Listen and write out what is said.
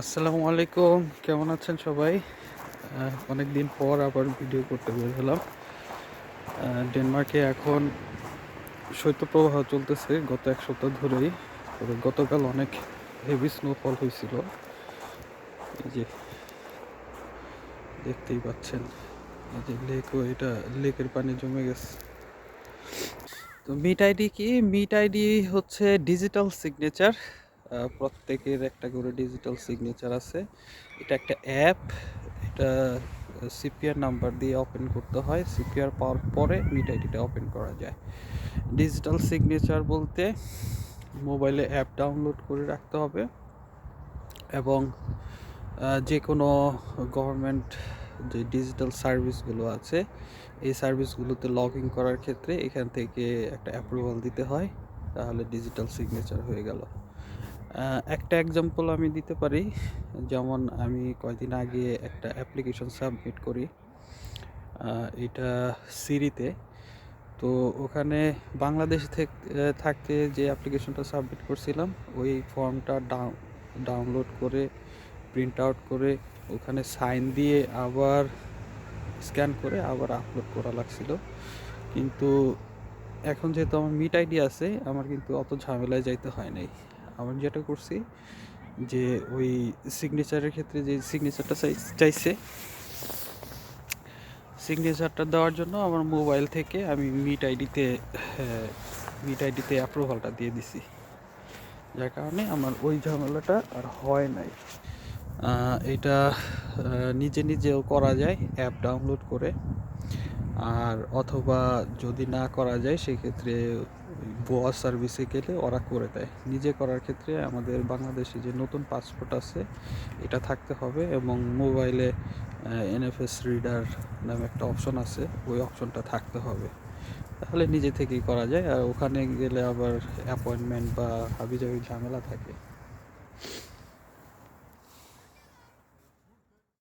আসসালামু আলাইকুম। কেমন আছেন সবাই? অনেক দিন পর আবার ভিডিও করতে বের হলাম। ডেনমার্কে এখন শৈত্যপ্রবাহ চলতেছে গত এক সপ্তাহ ধরেই। তবে গতকাল অনেক হেভি স্নোফল হয়েছিল। এই যে দেখতেই পাচ্ছেন, এই যে লেকও এটা লেকের পানি জমে গেছে। তো মিট আইডি কি? মিট আইডি হচ্ছে ডিজিটাল সিগনেচার প্রত্যেকের একটা করে ডিজিটাল সিগনেচার আছে। এটা একটা অ্যাপ এটা সিপিআর নাম্বার দিয়ে ওপেন করতে হয়। সিপিআর পাওয়ার পরে মিট আইডিটা ওপেন করা যায়। ডিজিটাল সিগনেচার বলতে মোবাইলে অ্যাপ ডাউনলোড করে রাখতে হবে এবং যে কোনো গভর্নমেন্ট যে ডিজিটাল সার্ভিসগুলো আছে, এই সার্ভিসগুলোতে লগ ইন করার ক্ষেত্রে এখান থেকে একটা অ্যাপ্রুভাল দিতে হয়। তাহলে ডিজিটাল সিগনেচার হয়ে গেল। একটা এক্সাম্পল আমি দিতে পারি। যেমন আমি কয়দিন আগে একটা অ্যাপ্লিকেশন সাবমিট করি। এটা সিরিতে। তো ওখানে বাংলাদেশ থেকে থাকতে যে অ্যাপ্লিকেশনটা সাবমিট করছিলাম, ওই ফর্মটা ডাউন ডাউনলোড করে প্রিন্ট আউট করে, ওখানে সাইন দিয়ে আবার স্ক্যান করে আবার আপলোড করা লাগছিল। কিন্তু এখন যেহেতু আমার মিট আইডি আছে, আমার কিন্তু অত ঝামেলায় যাইতে হয় নাই। আমি যেটা করছি যে ওই সিগনেচারের ক্ষেত্রে যে সিগনেচারটা চাইছে সিগনেচারটা দেওয়ার জন্য আমার মোবাইল থেকে আমি মিট আইডিতে মিট আইডিতে অ্যাপ্রুভালটা দিয়ে দিছি। যার কারণে আমার ওই ঝামেলাটা আর হয় নাই। এটা নিজে নিজেও করা যায় অ্যাপ ডাউনলোড করে। আর অথবা যদি না করা যায়, সেক্ষেত্রে ভুয়া সার্ভিসে গেলে ওরা করে দেয়। নিজে করার ক্ষেত্রে আমাদের বাংলাদেশে যে নতুন পাসপোর্ট আছে, এটা থাকতে হবে এবং মোবাইলে এনএফএস রিডার নামে একটা অপশন আছে, ওই অপশনটা থাকতে হবে। তাহলে নিজে থেকেই করা যায়। আর ওখানে গেলে আবার অ্যাপয়েন্টমেন্ট বা হাবিজাবি ঝামেলা থাকে।